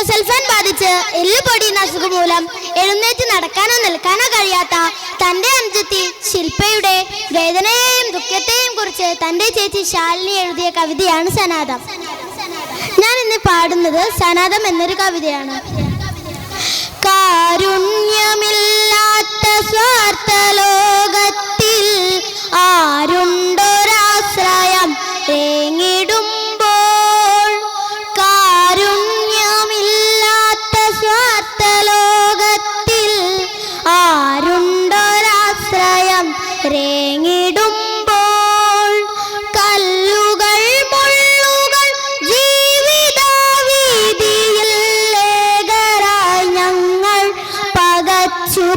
Endosulfan ബാധിച്ച് എല്ലുപൊടിയുന്ന അസുഖം മൂലം എഴുന്നേറ്റ് നടക്കാനോ നിൽക്കാനോ കഴിയാത്ത തന്റെ അനുജത്തി ശില്പയുടെ വേദനയെയും ദുഃഖത്തെയും കുറിച്ച് തന്റെ ചേച്ചി ശാലിനി എഴുതിയ കവിതയാണ് സനാതം. ഞാൻ ഇന്ന് പാടുന്നത് സനാതം എന്നൊരു കവിതയാണ്. കാരുണ്യമില്ലാത്ത സ്വാർത്ഥ ലോകത്തിൽ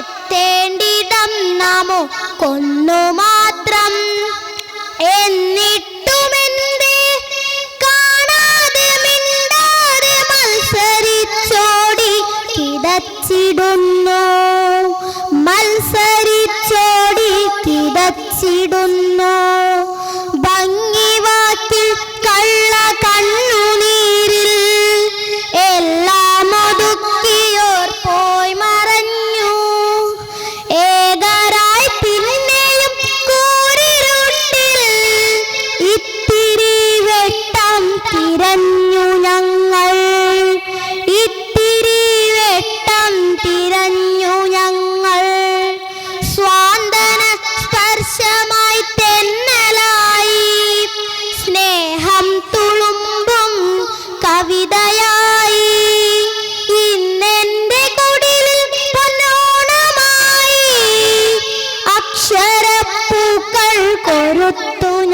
എത്തേണ്ടിടം കൊന്നു മാത്രം. എന്നിട്ടുമെന്തേ? കാണാതെ മിണ്ടാതെ മത്സരിച്ചോടി കിടച്ചിടുന്നു. മത്സരിച്ചോടി കിടച്ചിടുന്നു.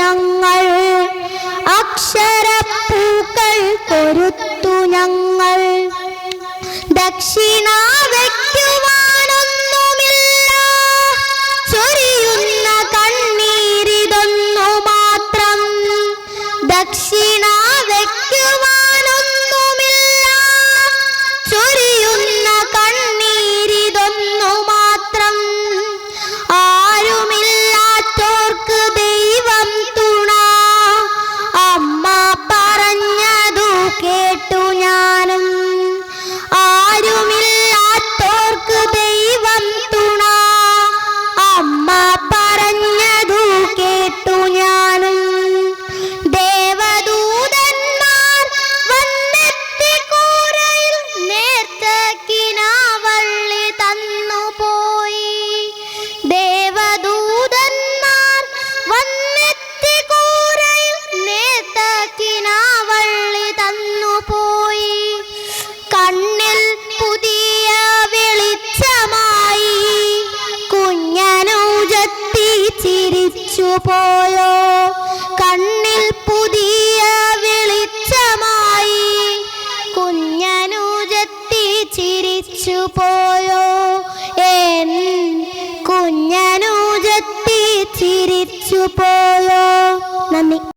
ഞങ്ങൾ. അക്ഷരപ്പൂക്കൾ കൊരുത്തു ഞങ്ങൾ. ദക്ഷിണ വയ്ക്കുവാനൊന്നുമില്ല ചൊരിയുന്ന കണ്ണീരിതൊന്നു മാത്രം ദക്ഷിണ വയ്ക്കുവാനൊന്നുമില്ല ചൊരിയുന്ന കണ്ണീരിതൊന്നു മാത്രം പോയോ? കണ്ണിൽ പുതിയ വെളിച്ചമായി കുഞ്ഞനൂജത്തി ചിരിച്ചു പോയോ? എൻ കുഞ്ഞനൂജത്തി ചിരിച്ചു പോയോ? നന്ദി.